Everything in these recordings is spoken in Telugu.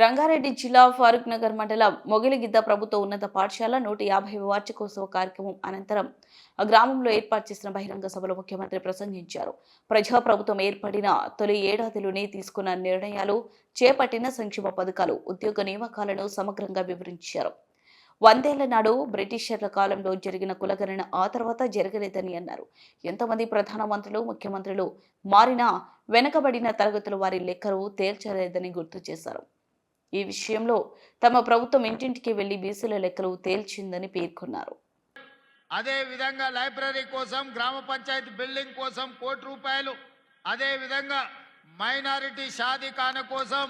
రంగారెడ్డి జిల్లా ఫారూక్ నగర్ మండలం మొగిలిగిద్ద ప్రభుత్వ ఉన్నత పాఠశాల నూట యాభై వార్షికోత్సవ కార్యక్రమం అనంతరం గ్రామంలో ఏర్పాటు చేసిన బహిరంగ సభలో ముఖ్యమంత్రి ప్రసంగించారు. ప్రజా ప్రభుత్వం ఏర్పడిన తొలి ఏడాదిలోనే తీసుకున్న నిర్ణయాలు చేపట్టిన సంక్షేమ పథకాలు ఉద్యోగ నియామకాలను సమగ్రంగా వివరించారు. వందేళ్ళ నాడు బ్రిటిషర్ల కాలంలో జరిగిన కులగణన ఆ తర్వాత జరగలేదని అన్నారు. ఎంతమంది ప్రధానమంత్రులు ముఖ్యమంత్రులు మారినా వెనుకబడిన తరగతుల వారి లెక్కలు తేల్చలేదని గుర్తు చేశారు. ఈ విషయంలో తమ ప్రభుత్వం ఇంటింటికి వెళ్ళి బీసీల లెక్కలు తేల్చిందని పేర్కొన్నారు. అదే విధంగా లైబ్రరీ కోసం గ్రామ పంచాయతీ బిల్డింగ్ కోసం కోటి రూపాయలు అదే విధంగా మైనారిటీ షాదీఖాన కోసం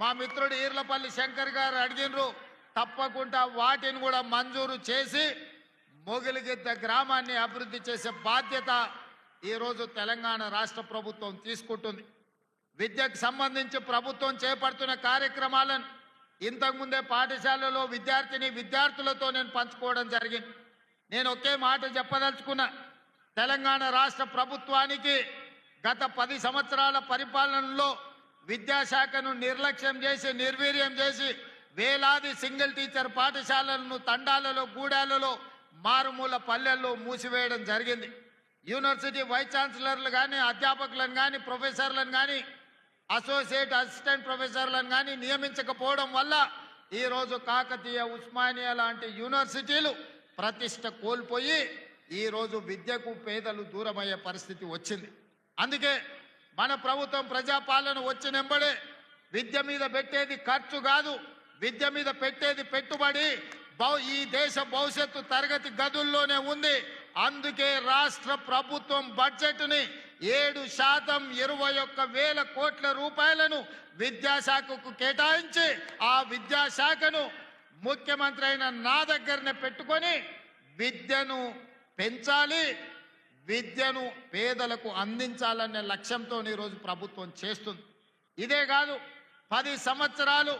మా మిత్రుడు ఈర్లపల్లి శంకర్ గారు అడిగినరు తప్పకుండా వాటిని కూడా మంజూరు చేసి మొగిలిగిద్ద గ్రామాన్ని అభివృద్ధి చేసే బాధ్యత ఈరోజు తెలంగాణ రాష్ట్ర ప్రభుత్వం తీసుకుంటుంది. విద్యకు సంబంధించి ప్రభుత్వం చేపడుతున్న కార్యక్రమాలను ఇంతకుముందే పాఠశాలలో విద్యార్థిని విద్యార్థులతో నేను పంచుకోవడం జరిగింది. నేను ఒకే మాట చెప్పదలుచుకున్నా. తెలంగాణ రాష్ట్ర ప్రభుత్వానికి గత పది సంవత్సరాల పరిపాలనలో విద్యాశాఖను నిర్లక్ష్యం చేసి నిర్వీర్యం చేసి వేలాది సింగిల్ టీచర్ పాఠశాలలను తండాలలో గూడాలలో మారుమూల పల్లెల్లో మూసివేయడం జరిగింది. యూనివర్సిటీ వైస్ ఛాన్సలర్లు కానీ అధ్యాపకులను కానీ ప్రొఫెసర్లను కానీ అసోసియేట్ అసిస్టెంట్ ప్రొఫెసర్లను కానీ నియమించకపోవడం వల్ల ఈరోజు కాకతీయ ఉస్మానియా లాంటి యూనివర్సిటీలు ప్రతిష్ట కోల్పోయి ఈరోజు విద్యకు పేదలు దూరమయ్యే పరిస్థితి వచ్చింది. అందుకే మన ప్రభుత్వం ప్రజాపాలన వచ్చినెంబడే విద్య మీద పెట్టేది ఖర్చు కాదు విద్య మీద పెట్టేది పెట్టుబడి ఈ దేశ భవిష్యత్తు తరగతి గదుల్లోనే ఉంది. అందుకే రాష్ట్ర ప్రభుత్వం బడ్జెట్ని ఏడు శాతం ఇరవై ఒక్క వేల కోట్ల రూపాయలను విద్యాశాఖకు కేటాయించి ఆ విద్యాశాఖను ముఖ్యమంత్రి అయిన నా దగ్గరనే పెట్టుకొని విద్యను పెంచాలి విద్యను పేదలకు అందించాలనే లక్ష్యంతో ఈరోజు ప్రభుత్వం చేస్తుంది. ఇదే కాదు పది సంవత్సరాలు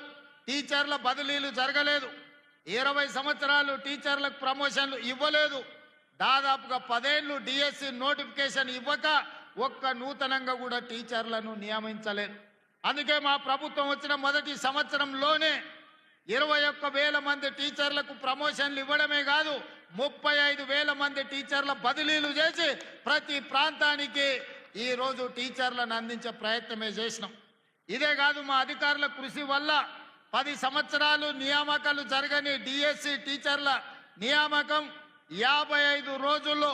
టీచర్ల బదిలీలు జరగలేదు. ఇరవై సంవత్సరాలు టీచర్లకు ప్రమోషన్లు ఇవ్వలేదు. దాదాపుగా పదేళ్ళు డిఎస్సి నోటిఫికేషన్ ఇవ్వక ఒక్క నూతనంగా కూడా టీచర్లను నియమించలేదు అందుకే మా ప్రభుత్వం వచ్చిన మొదటి సంవత్సరంలోనే ఇరవై ఒక్క వేల మంది టీచర్లకు ప్రమోషన్లు ఇవ్వడమే కాదు ముప్పై ఐదు వేల మంది టీచర్ల బదిలీలు చేసి ప్రతి ప్రాంతానికి ఈరోజు టీచర్లను అందించే ప్రయత్నమే చేసినాం. ఇదే కాదు మా అధికారుల కృషి వల్ల పది సంవత్సరాలు నియామకాలు జరగని డిఎస్సి టీచర్ల నియామకం యాభై ఐదు రోజుల్లో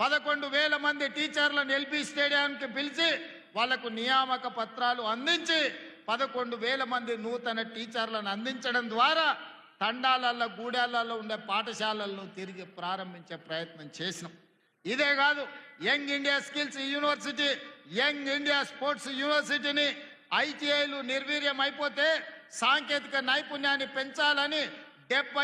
పదకొండు వేల మంది టీచర్లను ఎల్పి స్టేడియంకి పిలిచి వాళ్ళకు నియామక పత్రాలు అందించి పదకొండు వేల మంది నూతన టీచర్లను అందించడం ద్వారా తండాలలో గూడాలలో ఉండే పాఠశాలలను తిరిగి ప్రారంభించే ప్రయత్నం చేసినాం. ఇదే కాదు young India skills university young India sports యూనివర్సిటీని ఐటీఐలు నిర్వీర్యం అయిపోతే సాంకేతిక నైపుణ్యాన్ని పెంచాలని డెబ్బై